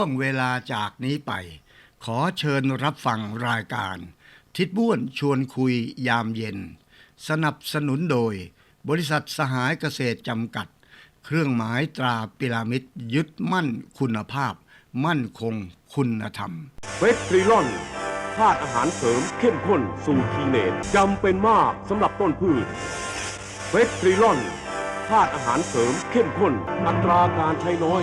วงเวลาจากนี้ไป ขอเชิญรับฟังรายการ ทิดบ้วนชวนคุยยามเย็น สนับสนุนโดย บริษัทสหายเกษตรจำกัด เครื่องหมายตราปิรามิดยึดมั่นคุณภาพ มั่นคงคุณธรรมเวสตรีลอนธาตุอาหารเสริมเข้มข้นสูตรทีเนตจำเป็นมากสำหรับต้นพืชเวสตรีลอนธาตุอาหารเสริมเข้มข้นอัตราการใช้น้อย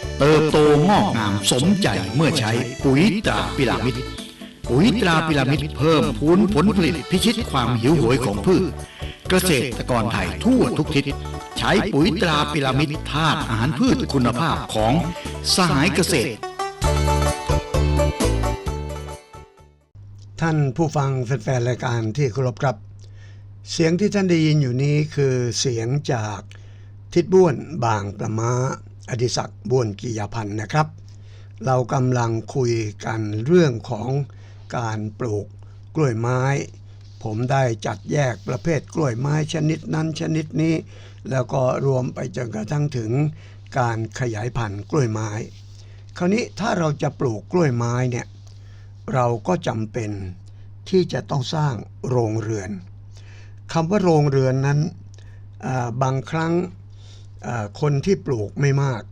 เติบโตงอกงามสมใจเมื่อใช้ปุ๋ยตราพิรามิดปุ๋ยตราพิรามิดเพิ่มพูนผลผลิตพิชิตความหิวโหยของพืช เกษตรกรไทยทั่วทุกทิศ ใช้ปุ๋ยตราพิรามิดธาตุอาหารพืชคุณภาพของสหายเกษตร ท่านผู้ฟังแฟนๆรายการที่เคารพครับ เสียงที่ท่านได้ยินอยู่นี้คือเสียงจากทิดบ้วนบางประมา อดิศักดิ์บ้วนกิยาพันธ์นะครับ เรากำลังคุยกันเรื่องของการปลูกกล้วยไม้ ผมได้จัดแยกประเภทกล้วยไม้ชนิดนั้นชนิดนี้ แล้วก็รวมไปจนกระทั่งถึงการขยายพันธุ์กล้วยไม้ คราวนี้ถ้าเราจะปลูกกล้วยไม้เนี่ยเราก็จำเป็นที่จะต้องสร้างโรงเรือนคำว่าโรงเรือนนั้นบางครั้ง คนที่ปลูกไม่มาก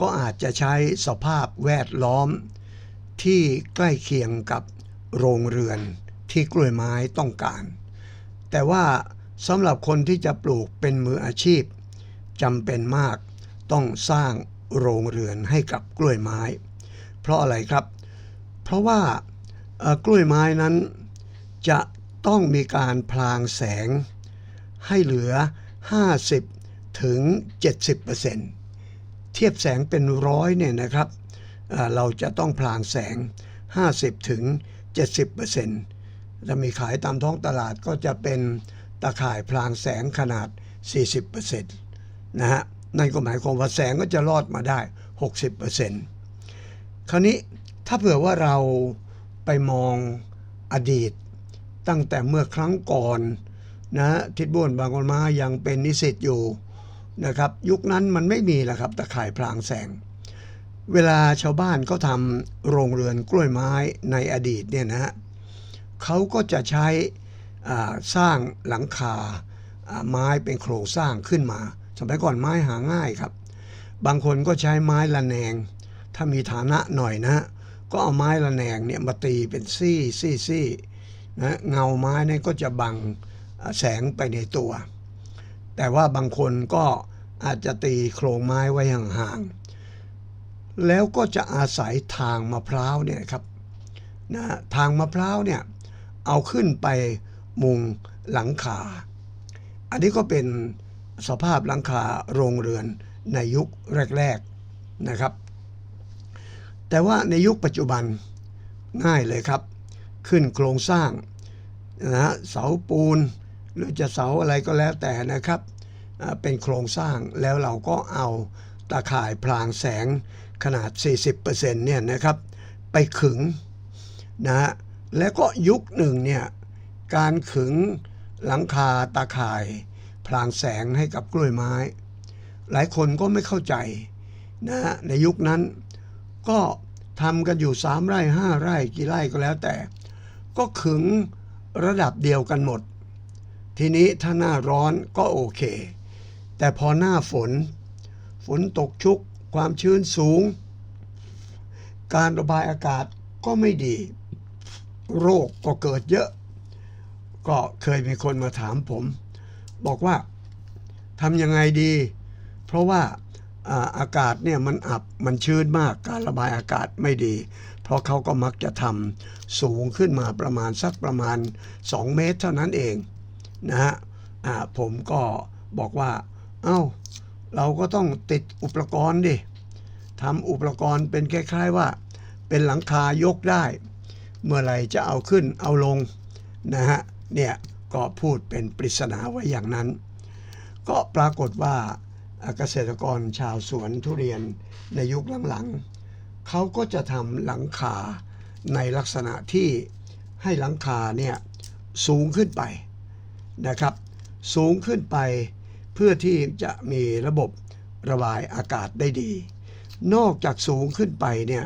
ก็อาจจะใช้สภาพแวดล้อม ที่ใกล้เคียงกับโรงเรือนที่กล้วยไม้ต้องการ แต่ว่าสำหรับคนที่จะปลูกเป็นมืออาชีพจำเป็นมากต้องสร้างโรงเรือนให้กับกล้วยไม้ เพราะอะไรครับ เพราะว่ากล้วยไม้นั้นจะต้องมีการพลางแสงให้เหลือ 50 ถึง 70%เทียบแสงเป็นร้อยเนี่ยนะครับเราจะต้องพลางแสง 50ถึง70%ถ้ามีขายตามท้องตลาดก็จะเป็นตาข่ายพลางแสงขนาด 40%นะฮะนั่นก็หมายความว่าแสงก็จะรอดมาได้ 60%คราวนี้ถ้าเผื่อว่าเราไปมองอดีต ตั้งแต่เมื่อครั้งก่อนนะทิดบ้วนบางคนมายังเป็นนิสิตอยู่ นะครับ ยุคนั้นมันไม่มีแหละครับตะข่ายพลางแสง เวลาชาวบ้านเขาทำโรงเรือนกล้วยไม้ในอดีตเนี่ยนะฮะเขาก็จะใช้สร้างหลังคาไม้เป็นโครงสร้างขึ้นมา สมัยก่อนไม้หาง่ายครับ บางคนก็ใช้ไม้ละแนง ถ้ามีฐานะหน่อยนะ ก็เอาไม้ละแนงเนี่ยมาตีเป็นซี่ซี่ซี่นะเงาไม้เนี่ยก็จะบังแสงไปในตัว แต่ว่าบางคนก็อาจจะตีโครงไม้ไว้ห่างๆ แล้วก็จะอาศัยทางมะพร้าวเนี่ยครับนะทางมะพร้าวเนี่ยเอาขึ้นไปมุงหลังคา อันนี้ก็เป็นสภาพหลังคาโรงเรือนในยุคแรกๆนะครับ แต่ว่าในยุคปัจจุบันง่ายเลยครับ ขึ้นโครงสร้างนะฮะเสาปูน หรือจะเสาอะไรก็แล้วแต่นะครับ เป็นโครงสร้างแล้วเราก็เอาตาข่ายพลางแสงขนาด 40%เนี่ยนะครับไปขึงนะฮะแล้วก็ยุคหนึ่งเนี่ยการขึงหลังคาตาข่ายพลางแสงให้กับกล้วยไม้ หลายคนก็ไม่เข้าใจนะฮะในยุคนั้นก็ทำกันอยู่ 3 ไร่ 5 ไร่กี่ไร่ก็แล้วแต่ ก็ขึงระดับเดียวกันหมด ทีนี้ถ้าหน้าร้อนก็โอเค แต่พอหน้าฝน ฝนตกชุก ความชื้นสูง การระบายอากาศก็ไม่ดี โรคก็เกิดเยอะ ก็เคยมีคนมาถามผม บอกว่าทำยังไงดี เพราะว่าอาอากาศเนี่ยมันอับมันชื้นมากการระบายอากาศไม่ดี เพราะเขาก็มักจะทำสูงขึ้นมาประมาณสักประมาณ 2 เมตรเท่านั้นเอง นะฮะอ่าผมก็บอกว่า เอ้า เราก็ต้องติดอุปกรณ์ดิทำอุปกรณ์เป็นคล้ายๆว่า เป็นหลังคายกได้ เมื่อไหรจะเอาขึ้นเอาลงนะฮะ เนี่ยก็พูดเป็นปริศนาไว้อย่างนั้น ก็ปรากฏว่าเกษตรกรชาวสวนทุเรียนในยุคหลังๆเขาก็จะทำหลังคาในลักษณะที่ให้หลังคาเนี่ยสูงขึ้นไป นะครับ สูงขึ้นไปเพื่อที่จะมีระบบระบายอากาศได้ดี นอกจากสูงขึ้นไปเนี่ย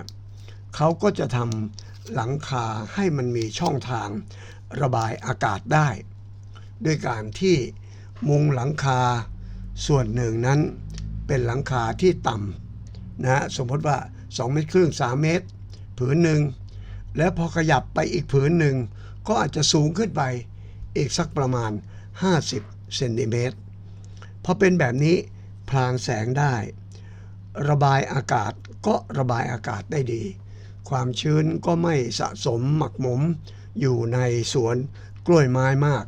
เขาก็จะทำหลังคาให้มันมีช่องทางระบายอากาศได้ ด้วยการที่มุงหลังคาส่วนหนึ่งนั้นเป็นหลังคาที่ต่ำนะสมมติว่า 2 เมตรครึ่ง 3 เมตร ผืนหนึ่ง แล้วพอขยับไปอีกผืนหนึ่ง ก็อาจจะสูงขึ้นไป อีกสักประมาณ 50เซนติเมตรพอเป็นแบบนี้พลางแสงได้ ระบายอากาศก็ระบายอากาศได้ดี ความชื้นก็ไม่สะสมหมักหมมอยู่ในสวนกล้วยไม้มาก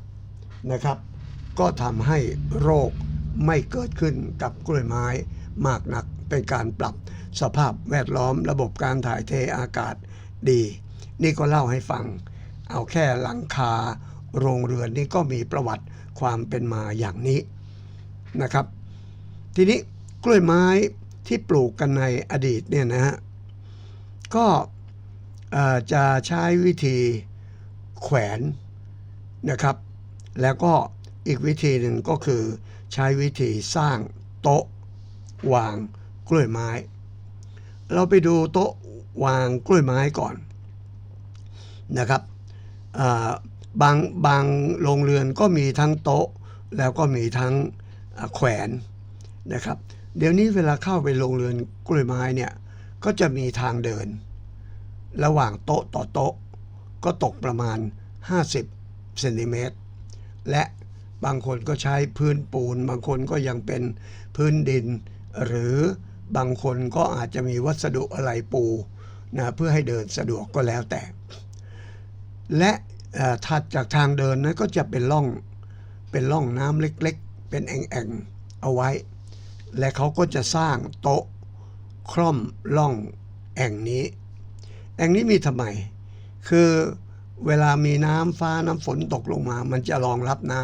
นะครับ ก็ทำให้โรคไม่เกิดขึ้นกับกล้วยไม้มากนักเป็นการปรับสภาพแวดล้อมระบบการถ่ายเทอากาศดี นี่ก็เล่าให้ฟัง เอาแค่หลังคา โรงเรือนนี่ก็มีประวัติความเป็นมาอย่างนี้นะครับ ทีนี้กล้วยไม้ที่ปลูกกันในอดีตเนี่ยนะฮะก็จะใช้วิธีแขวนนะครับ แล้วก็อีกวิธีหนึ่งก็คือใช้วิธีสร้างโต๊ะวางกล้วยไม้ เราไปดูโต๊ะวางกล้วยไม้ก่อนนะครับ บางบางโรงเรือนก็มีทั้งโต๊ะ แล้วก็มีทั้งแขวนนะครับ เดี๋ยวนี้เวลาเข้าไปโรงเรือนกล้วยไม้เนี่ยก็จะมีทางเดิน ระหว่างโต๊ะต่อโต๊ะ ก็ตกประมาณ 50เซนติเมตรและบางคนก็ใช้พื้นปูน บางคนก็ยังเป็นพื้นดิน หรือบางคนก็อาจจะมีวัสดุอะไรปูนะเพื่อให้เดินสะดวกก็แล้วแต่ และ ถัดจากทางเดินนั้นก็จะเป็นร่องเป็นร่องน้ำเล็กๆ เป็นแอ่งๆเอาไว้ และเขาก็จะสร้างโต๊ะคล่อมร่องแอ่งนี้ แอ่งนี้มีทำไม คือเวลามีน้ำฟ้าน้ำฝนตกลงมา มันจะรองรับน้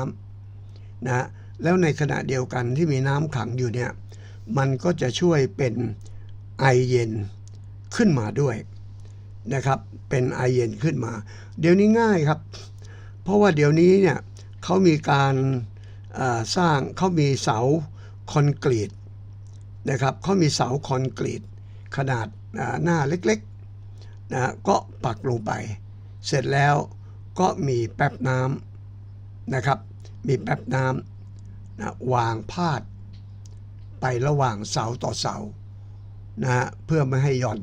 ำนะแล้วในขณะเดียวกันที่มีน้ำขังอยู่เนี่ย มันก็จะช่วยเป็นไอเย็นขึ้นมาด้วย นะครับเป็นไอเย็นขึ้นมา เดี๋ยวนี้ง่ายครับ เพราะว่าเดี๋ยวนี้เนี่ยเขามีการสร้างเขามีเสาคอนกรีตนะครับเขามีเสาคอนกรีตขนาดหน้าเล็กๆนะก็ปักลงไป เสร็จแล้วก็มีแป๊บน้ำนะครับมีแป๊บน้ำนะวางพาด ไประหว่างเสาต่อเสานะเพื่อไม่ให้หย่อน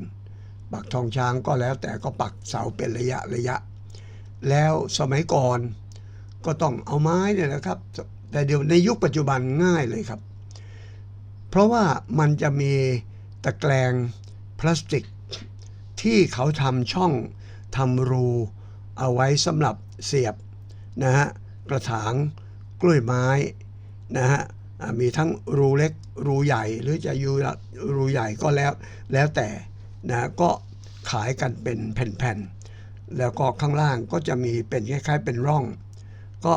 ปักทองช้างก็แล้วแต่ก็ปักเสาเป็นระยะระยะ แล้วสมัยก่อนก็ต้องเอาไม้เนี่ยนะครับ แต่เดี๋ยวในยุคปัจจุบันง่ายเลยครับ เพราะว่ามันจะมีตะแกรงพลาสติก ที่เขาทำช่องทำรูเอาไว้สำหรับเสียบนะฮะกระถางกล้วยไม้นะฮะมีทั้งรูเล็กรูใหญ่หรือจะยูรูใหญ่ก็แล้วแล้วแต่ นะก็ขายกันเป็นแผ่นๆ แล้วก็ข้างล่างก็จะมีเป็นคล้ายๆเป็นร่อง ก็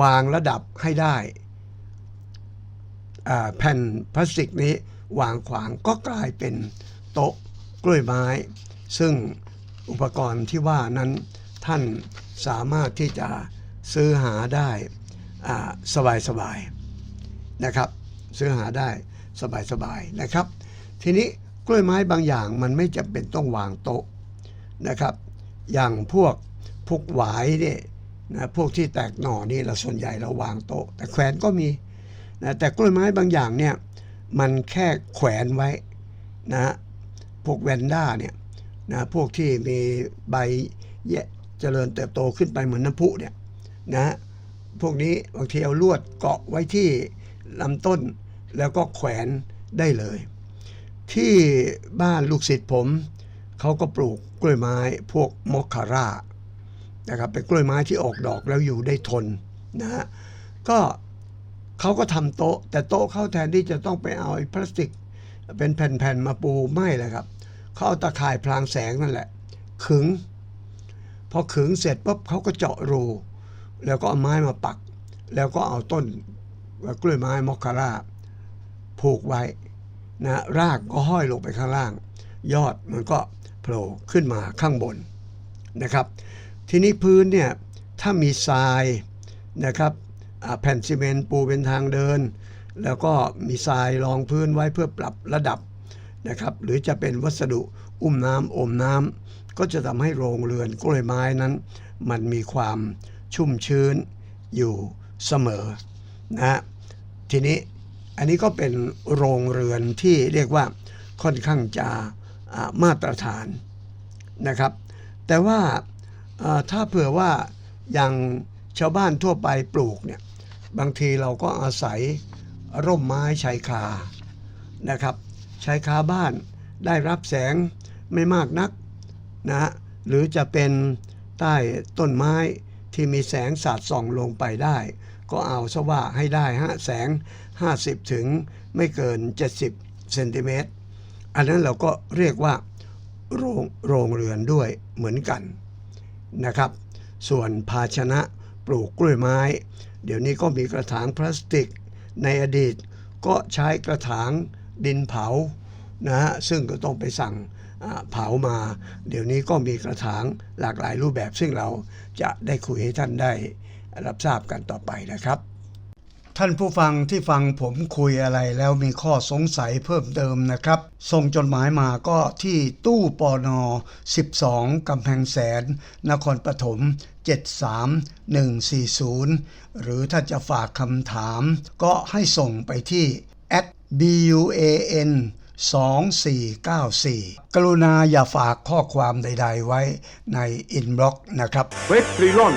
วางระดับให้ได้ แผ่นพลาสติกนี้วางขวางก็กลายเป็นโต๊ะกล้วยไม้ ซึ่งอุปกรณ์ที่ว่านั้นท่านสามารถที่จะซื้อหาได้สบายๆนะครับ ซื้อหาได้สบายๆนะครับ ทีนี้ ล้วยไม้บางอย่างมันไม่จำเป็นต้องวางโต๊ะนะครับ อย่างพวกพวกหวายเนี่ยนะพวกที่แตกหน่อนี่เราส่วนใหญ่เราวางโต๊ะ แต่แขวนก็มีนะแต่กล้วยไม้บางอย่างเนี่ยมันแค่แขวนไว้นะพวกแวนด้าเนี่ยนะพวกที่มีใบแยะเจริญเติบโตขึ้นไปเหมือนน้ำพุเนี่ยนะพวกนี้บางทีเอาลวดเกาะไว้ที่ลำต้นแล้วก็แขวนได้เลย ที่บ้านลูกศิษย์ผม เขาก็ปลูกกล้วยไม้พวกมอคคาร่านะครับเป็นกล้วยไม้ที่ออกดอกแล้วอยู่ได้ทนนะฮะก็เขาก็ทำโต๊ะ แต่โต๊ะเขาแทนที่จะต้องไปเอาไอ้พลาสติก เป็นแผ่นๆมาปูไม่เลยครับเขาเอาตะข่ายพลางแสงนั่นแหละ ขึง พอขึงเสร็จปุ๊บเขาก็เจาะรูแล้วก็เอาไม้มาปัก แล้วก็เอาต้นกล้วยไม้มอคคาร่าผูกไว้ นะรากก็ห้อยลงไปข้างล่าง ยอดมันก็โผล่ขึ้นมาข้างบนนะครับ ทีนี้พื้นเนี่ยถ้ามีทรายนะครับแผ่นซีเมนต์ปูเป็นทางเดิน แล้วก็มีทรายรองพื้นไว้เพื่อปรับระดับนะครับ หรือจะเป็นวัสดุอุ้มน้ำอมน้ำก็จะทำให้โรงเรือนกล้วยไม้นั้น มันมีความชุ่มชื้นอยู่เสมอนะทีนี้ อันนี้ก็เป็นโรงเรือนที่เรียกว่าค่อนข้างจะมาตรฐานนะครับ แต่ว่าถ้าเผื่อว่าอย่างชาวบ้านทั่วไปปลูกเนี่ยบางทีเราก็อาศัยร่มไม้ชายคานะครับชายคาบ้านได้รับแสงไม่มากนักนะฮะหรือจะเป็นใต้ต้นไม้ที่มีแสงสาดส่องลงไปได้ ก็เอาซะว่าให้ได้ฮะแสง 50 ถึงไม่เกิน 70เซนติเมตรอันนั้นเราก็เรียกว่าโรงโรงเรือนด้วยเหมือนกันนะครับ ส่วนภาชนะปลูกกล้วยไม้ เดี๋ยวนี้ก็มีกระถางพลาสติก ในอดีตก็ใช้กระถางดินเผานะฮะซึ่งก็ต้องไปสั่งเผามา เดี๋ยวนี้ก็มีกระถางหลากหลายรูปแบบซึ่งเราจะได้คุยให้ท่านได้ รับทราบกันต่อไปนะครับ ท่านผู้ฟังที่ฟังผมคุยอะไรแล้วมีข้อสงสัยเพิ่มเติมนะครับ ส่งจดหมายมาก็ที่ตู้ปอนอ12 กำแพงแสน นครปฐม73140 หรือถ้าจะฝากคำถาม ก็ให้ส่งไปที่ buan 2494 กรุณาอย่าฝากข้อความใด ๆ ไว้ในอินบ็อกซ์นะครับเฟสตรีลอน